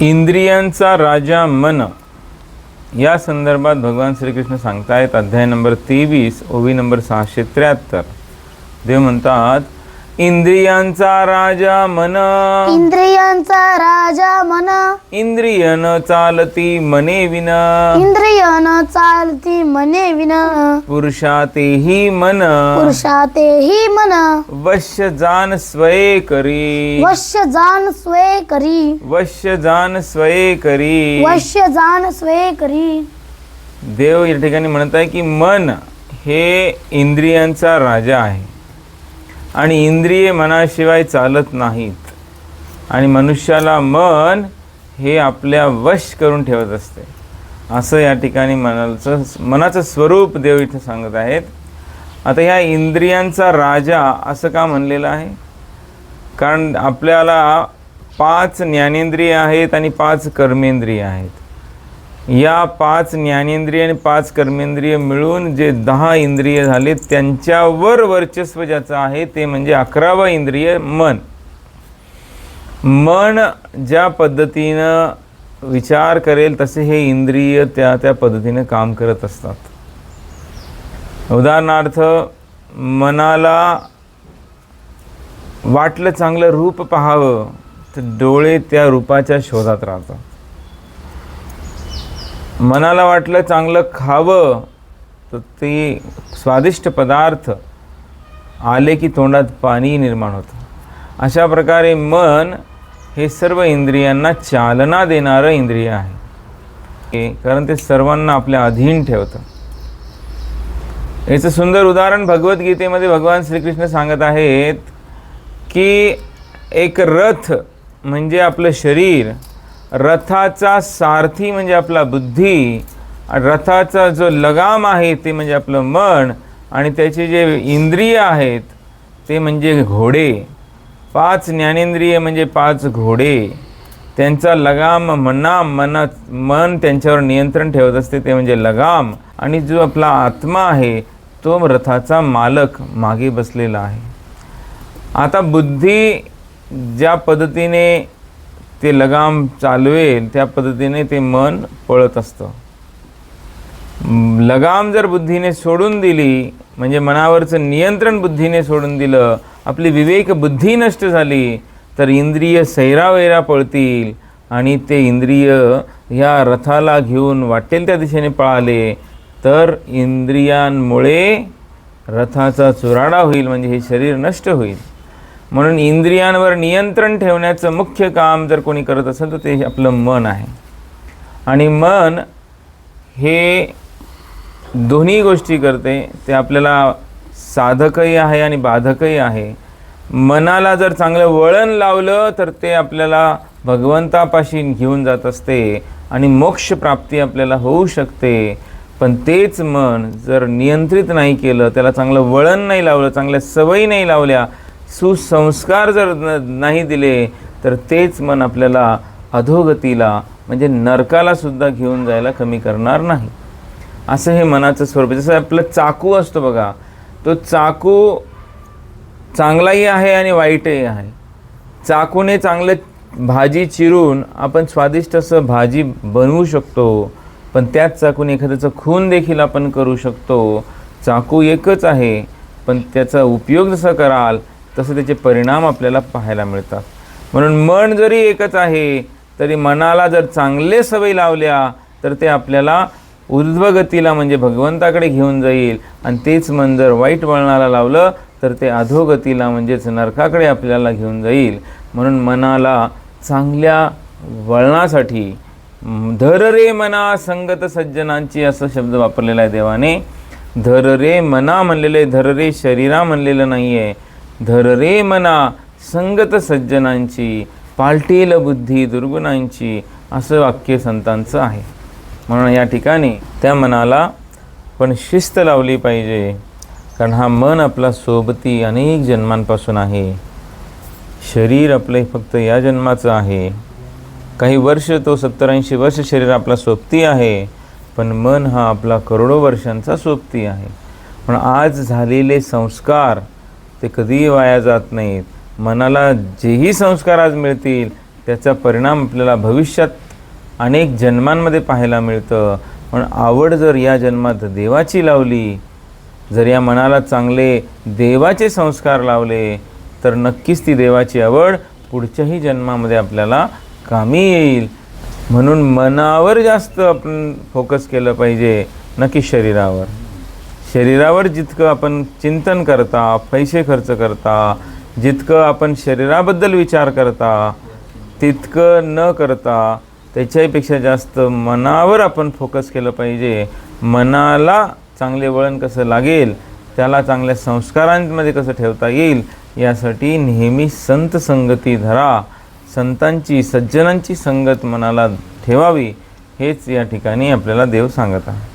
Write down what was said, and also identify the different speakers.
Speaker 1: इंद्रियांचा राजा मन. या संदर्भात भगवान श्रीकृष्ण सांगतायत अध्याय नंबर तेवीस ओवी नंबर सहाशे त्र्याहत्तर. देव म्हणतात इंद्रियांचा राजा मन.
Speaker 2: इंद्रियांचा राजा मन.
Speaker 1: इंद्रिय न चालती मने विन.
Speaker 2: इंद्रिय न चालती मने विन.
Speaker 1: पुरुषातेही मन.
Speaker 2: पुरुषातेही मन.
Speaker 1: वश्य जान स्वये करी.
Speaker 2: वश्य जान स्वे करी.
Speaker 1: वश्य जान स्वये करी.
Speaker 2: वश्य जान स्वे करी.
Speaker 1: देव या ठिकाणी म्हणत आहे की मन हे इंद्रियांचा राजा आहे. आणि इंद्रिये मनाशिवाय चालत नाहीत. आणि मनुष्याला मन हे आपल्या वश करून ठेवत असते. असं या ठिकाणी मनाचं मनाचं स्वरूप देव इथं सांगत आहेत. आता ह्या इंद्रियांचा राजा असं का म्हणलेलं आहे? कारण आपल्याला पाच ज्ञानेंद्रिय आहेत आणि पाच कर्मेंद्रिय आहेत. या पाच ज्ञानेंद्रिय आणि पाच कर्मेंद्रिय मिळून जे दहा इंद्रिय झाले त्यांच्यावर वर्चस्व ज्याचं आहे ते म्हणजे अकरावं इंद्रिय मन. मन ज्या पद्धतीनं विचार करेल तसे हे इंद्रिय त्या त्या पद्धतीने काम करत असतात. उदाहरणार्थ मनाला वाटलं चांगलं रूप पाहावं तर डोळे त्या रूपाच्या शोधात राहतात. मनाला वाटलं चांगलं खावं तर ते स्वादिष्ट पदार्थ आले की तोंडात पाणी निर्माण होतं. अशा प्रकारे मन हे सर्व इंद्रियांना चालना देणारं इंद्रिय आहे. कारण ते सर्वांना आपल्या अधीन ठेवतं. याचं सुंदर उदाहरण भगवद्गीतेमध्ये भगवान श्रीकृष्ण सांगत आहेत की एक रथ म्हणजे आपलं शरीर रथाचा सारथी म्हणजे आपला बुद्धी रथाचा जो लगाम आहे ते म्हणजे आपलं मन आणि त्याचे जे इंद्रिय आहेत ते म्हणजे घोडे. पाच ज्ञानेंद्रिय म्हणजे पाच घोडे. त्यांचा लगाम मना मना मन त्यांच्यावर नियंत्रण ठेवत असते ते म्हणजे लगाम. आणि जो आपला आत्मा आहे तो रथाचा मालक मागे बसलेला आहे. आता बुद्धी ज्या पद्धतीने ते लगाम चालवेल त्या पद्धतीने ते मन पळत असतं. लगाम जर बुद्धीने सोडून दिली म्हणजे मनावरचं नियंत्रण बुद्धीने सोडून दिलं आपली विवेक बुद्धी नष्ट झाली तर इंद्रिय सैरावैरा पळतील आणि ते इंद्रिय ह्या रथाला घेऊन वाटेल त्या दिशेने पळाले तर इंद्रियांमुळे रथाचा चुराडा होईल म्हणजे हे शरीर नष्ट होईल. म्हणून इंद्रियांवर नियंत्रण ठेवण्याचं मुख्य काम जर कोणी करत असेल तर ते आपलं मन आहे. आणि मन हे दोन्ही गोष्टी करते. ते आपल्याला साधकही आहे आणि बाधकही आहे. मनाला जर चांगलं वळण लावलं तर ते आपल्याला भगवंतापाशी घेऊन जात असते आणि मोक्षप्राप्ती आपल्याला होऊ शकते. पण तेच मन जर नियंत्रित नाही केलं त्याला चांगलं वळण नाही लावलं चांगल्या सवयी नाही लावल्या सुसंस्कार जर न नाही दिले तर तेच मन आपल्याला अधोगतीला म्हणजे नरकाला सुद्धा घेऊन जायला कमी करणार नाही. असं हे मनाचं स्वरूप आहे. जसं आपलं चाकू असतो बघा तो चाकू चांगलाही आहे आणि वाईटही आहे. चाकूने चांगलं भाजी चिरून आपण स्वादिष्ट असं भाजी बनवू शकतो पण त्याच चाकूने एखाद्याचं खून देखील आपण करू शकतो. चाकू एकच आहे पण त्याचा उपयोग जसा कराल तसं त्याचे परिणाम आपल्याला पाहायला मिळतात. म्हणून मन जरी एकच आहे तरी मनाला जर चांगले सवय लावल्या तर ते आपल्याला ऊर्ध्वगतीला म्हणजे भगवंताकडे घेऊन जाईल. आणि तेच मन जर वाईट वळणाला लावलं तर ते अधोगतीला म्हणजेच नरकाकडे आपल्याला घेऊन जाईल. म्हणून मनाला चांगल्या वळणासाठी धर रे मना संगत सज्जनांची असं शब्द वापरलेला आहे देवाने. धर रे मना म्हणलेले धर रे शरीरा म्हणलेलं नाही आहे धर रे मना संगत सज्जनांची पालटील बुद्धी दुर्गुणांची असं वाक्य संतांचं आहे. म्हणून या ठिकाणी त्या मनाला पण शिस्त लावली पाहिजे. कारण हा मन आपला सोबती अनेक जन्मांपासून आहे. शरीर आपलं फक्त या जन्माचं आहे. काही वर्ष तो सत्तर ऐंशी वर्ष शरीर आपला सोबती आहे पण मन हा आपला करोडो वर्षांचा सोबती आहे. पण आज झालेले संस्कार ते कधीही वाया जात नाहीत. मनाला जेही संस्कार आज मिळतील त्याचा परिणाम आपल्याला भविष्यात अनेक जन्मांमध्ये पाहायला मिळतं. पण आवड जर या जन्मात देवाची लावली जर या मनाला चांगले देवाचे संस्कार लावले तर नक्कीच ती देवाची आवड पुढच्याही जन्मामध्ये आपल्याला कामी येईल. म्हणून मनावर जास्त आपण फोकस केलं पाहिजे नक्की शरीरावर. शरीरावर जितकं आपण चिंतन करता पैसे खर्च करता जितकं आपण शरीराबद्दल विचार करता तितकं न करता त्याच्याहीपेक्षा जास्त मनावर आपण फोकस केलं पाहिजे. मनाला चांगले वळण कसं लागेल त्याला चांगल्या संस्कारांमध्ये कसं ठेवता येईल यासाठी नेहमी संत संगती धरा. संतांची सज्जनांची संगत मनाला ठेवावी हेच या ठिकाणी आपल्याला देव सांगत आहे.